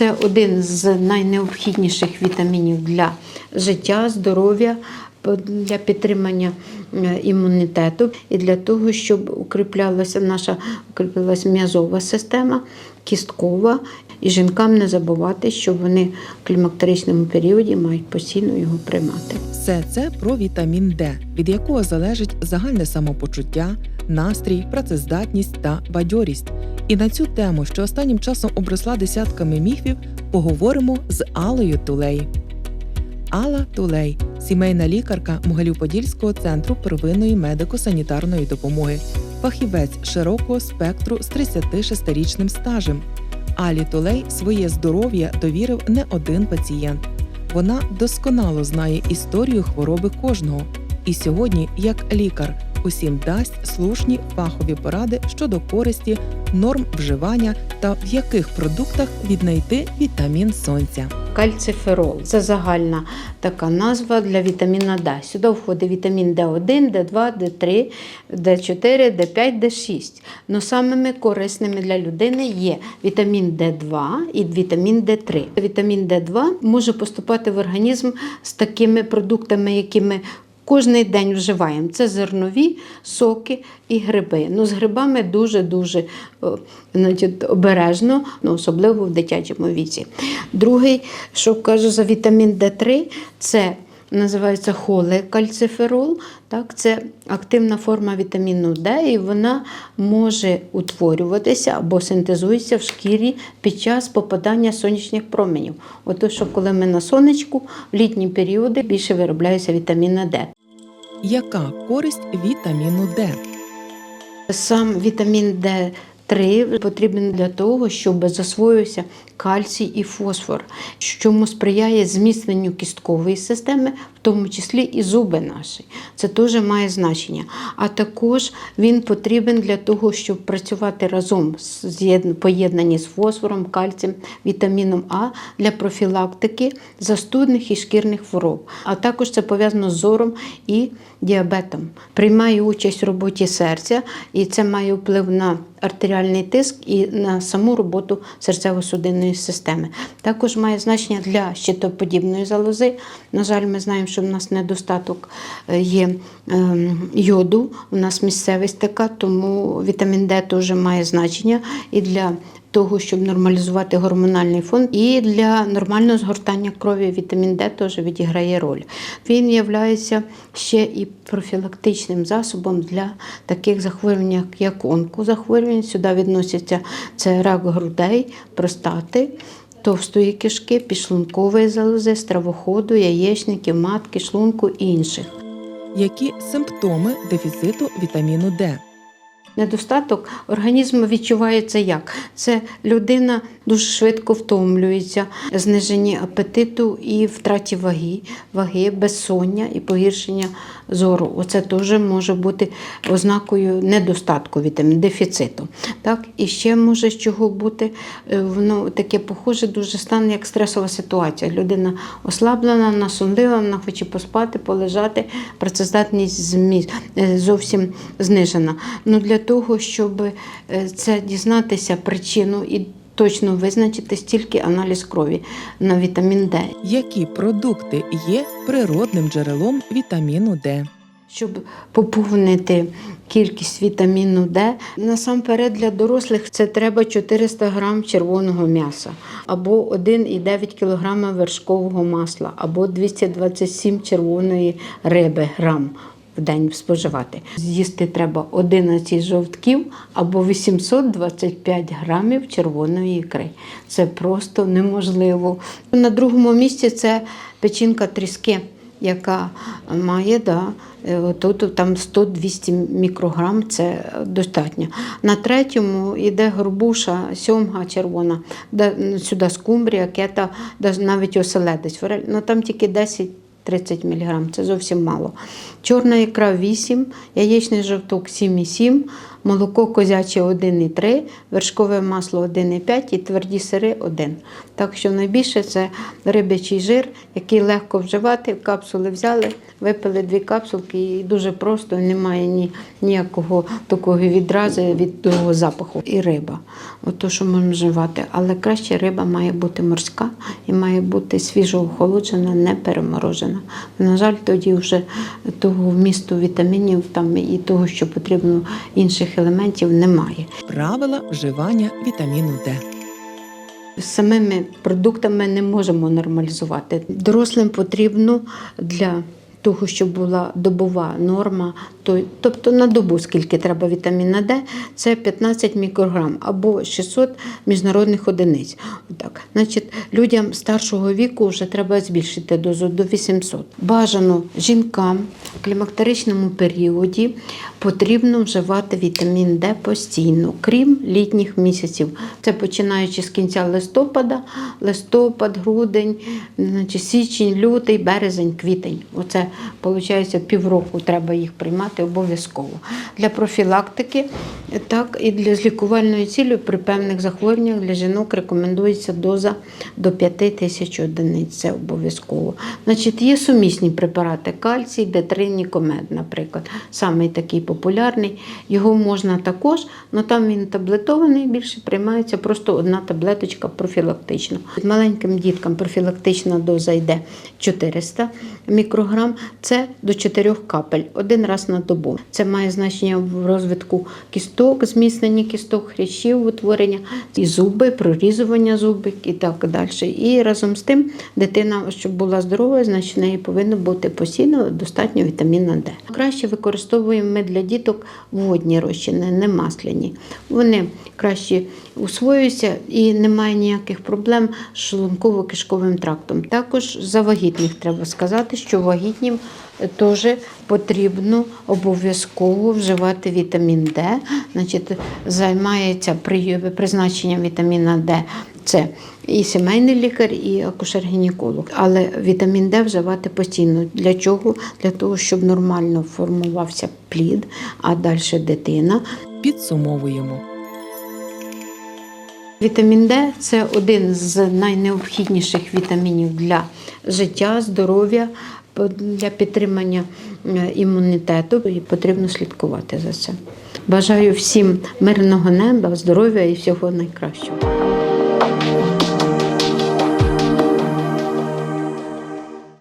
Це один з найнеобхідніших вітамінів для життя, здоров'я, для підтримання е, імунітету і для того, щоб укріплялася наша укріплялася м'язова система, кісткова. І жінкам не забувати, що вони в клімактеричному періоді мають постійно його приймати. Все це про вітамін Д, від якого залежить загальне самопочуття, настрій, працездатність та бадьорість. І на цю тему, що останнім часом обросла десятками міфів, поговоримо з Алою Тулей. Алла Тулей, сімейна лікарка Могилів-Подільського центру первинної медико-санітарної допомоги, фахівець широкого спектру з 36-річним стажем. Алі Тулей своє здоров'я довірив не один пацієнт. Вона досконало знає історію хвороби кожного. І сьогодні, як лікар, усім дасть слушні фахові поради щодо користі, норм вживання та в яких продуктах віднайти вітамін сонця. Кальциферол це загальна така назва для вітаміна Д. Сюди входить вітамін Д1, Д2, Д3, Д4, Д5, Д6. Но самими корисними для людини є вітамін Д2 і вітамін Д3. Вітамін Д2 може поступати в організм з такими продуктами, які ми Кожний день вживаємо. Це зернові, соки і гриби. Ну, з грибами дуже-дуже обережно, ну, особливо в дитячому віці. Другий, що кажу за вітамін Д3, це називається холекальциферол. Так, це активна форма вітаміну Д, і вона може утворюватися або синтезується в шкірі під час попадання сонячних променів. Ото, що коли ми на сонечку, в літні періоди більше виробляється вітаміна Д. Яка користь вітаміну Д? Сам вітамін Д3 потрібен для того, щоб засвоївся кальцій і фосфор, чому сприяє зміцненню кісткової системи, в тому числі і зуби наші. Це теж має значення. А також він потрібен для того, щоб працювати разом поєднані з фосфором, кальцієм, вітаміном А для профілактики застудних і шкірних хвороб. А також це пов'язано з зором і діабетом. Приймає участь в роботі серця, і це має вплив на артеріальний тиск і на саму роботу серцево-судинної системи. Також має значення для щитоподібної залози. На жаль, ми знаємо, що в нас недостаток е, є ем, йоду, у нас місцевість така, тому вітамін Д теж має значення і для того, щоб нормалізувати гормональний фон, і для нормального згортання крові вітамін Д теж відіграє роль. Він є ще і профілактичним засобом для таких захворювань, як- онкозахворювання. Сюди відносяться це рак грудей, простати. Товстої кишки, підшлункової залози, стравоходу, яєчників, матки, шлунку і інших. Які симптоми дефіциту вітаміну Д? Недостаток організму відчувається як? Це людина дуже швидко втомлюється, зниження апетиту і втраті ваги, ваги, безсоння і погіршення зору. Оце теж може бути ознакою недостатку вітаміну, дефіциту. Так? І ще може з чого бути, е, воно таке похоже, дуже стан, як стресова ситуація. Людина ослаблена, насунлива, вона хоче поспати, полежати, працездатність е, зовсім знижена. Ну, для того, щоб е, це дізнатися причину і точно визначити стільки аналіз крові на вітамін Д. Які продукти є природним джерелом вітаміну Д? Щоб поповнити кількість вітаміну Д, насамперед для дорослих це треба 400 грам червоного м'яса, або 1,9 кг вершкового масла, або 227 червоної риби грам. В день споживати. З'їсти треба 11 жовтків або 825 грамів червоної ікри. Це просто неможливо. На другому місці це печінка тріски яка має да, е, тут там 100-200 мікрограм, це достатньо. На третьому йде горбуша, сьомга червона, де, сюди скумбрія, кета, навіть оселедець. Ну, там тільки 10-30 мг, це зовсім мало. Чорна ікра 8, яєчний жовток 7,7, молоко козяче 1,3, вершкове масло 1,5 і тверді сири 1. Так що найбільше це рибячий жир, який легко вживати. Капсули взяли, випили дві капсулки і дуже просто, немає ні, ніякого такого відрази від того запаху. І риба. От то, що можна вживати. Але краще риба має бути морська і має бути свіжо охолоджена, не переморожена. На жаль, тоді вже того вмісту вітамінів там і того, що потрібно інших елементів, немає. Правила вживання вітаміну Д. Самими продуктами не можемо нормалізувати. Дорослим потрібно для того, щоб була добова норма, то, тобто на добу, скільки треба вітаміна Д, це 15 мікрограм або 600 міжнародних одиниць. Отак. Значить, людям старшого віку вже треба збільшити дозу до 800. Бажано жінкам в клімактеричному періоді потрібно вживати вітамін Д постійно, крім літніх місяців. Це починаючи з кінця листопада, листопад, грудень, значить, січень, лютий, березень, квітень. Оце виходить півроку треба їх приймати обов'язково. Для профілактики, так і для лікувальної цілі при певних захворюваннях для жінок рекомендується доза до 5 тисяч одиниць. Це обов'язково. Значить, є сумісні препарати кальцій, Д3, Нікомед, наприклад. Самий такий популярний. Його можна також, але там він таблетований, більше приймається просто одна таблеточка профілактично. Маленьким діткам профілактична доза йде 400 мікрограм. Це до 4 капель один раз на добу. Це має значення в розвитку кісток, зміцнення кісток, хрящів, утворення, і зуби, прорізування зубик і так далі. І разом з тим дитина, щоб була здорова, значить неї повинно бути постійно достатньо вітаміна Д. Краще використовуємо ми для діток водні розчини, не масляні. Вони краще усвоюються і немає ніяких проблем з шлунково-кишковим трактом. Також за вагітних треба сказати, що вагітнім теж потрібно обов'язково вживати вітамін Д. Значить, займається призначенням вітаміна Д. Це і сімейний лікар, і акушер-гінеколог. Але вітамін Д вживати постійно. Для чого? Для того, щоб нормально формувався плід, а далі дитина. Підсумовуємо. Вітамін Д це один з найнеобхідніших вітамінів для життя, здоров'я, для підтримання е, імунітету. І потрібно слідкувати за це. Бажаю всім мирного неба, здоров'я і всього найкращого.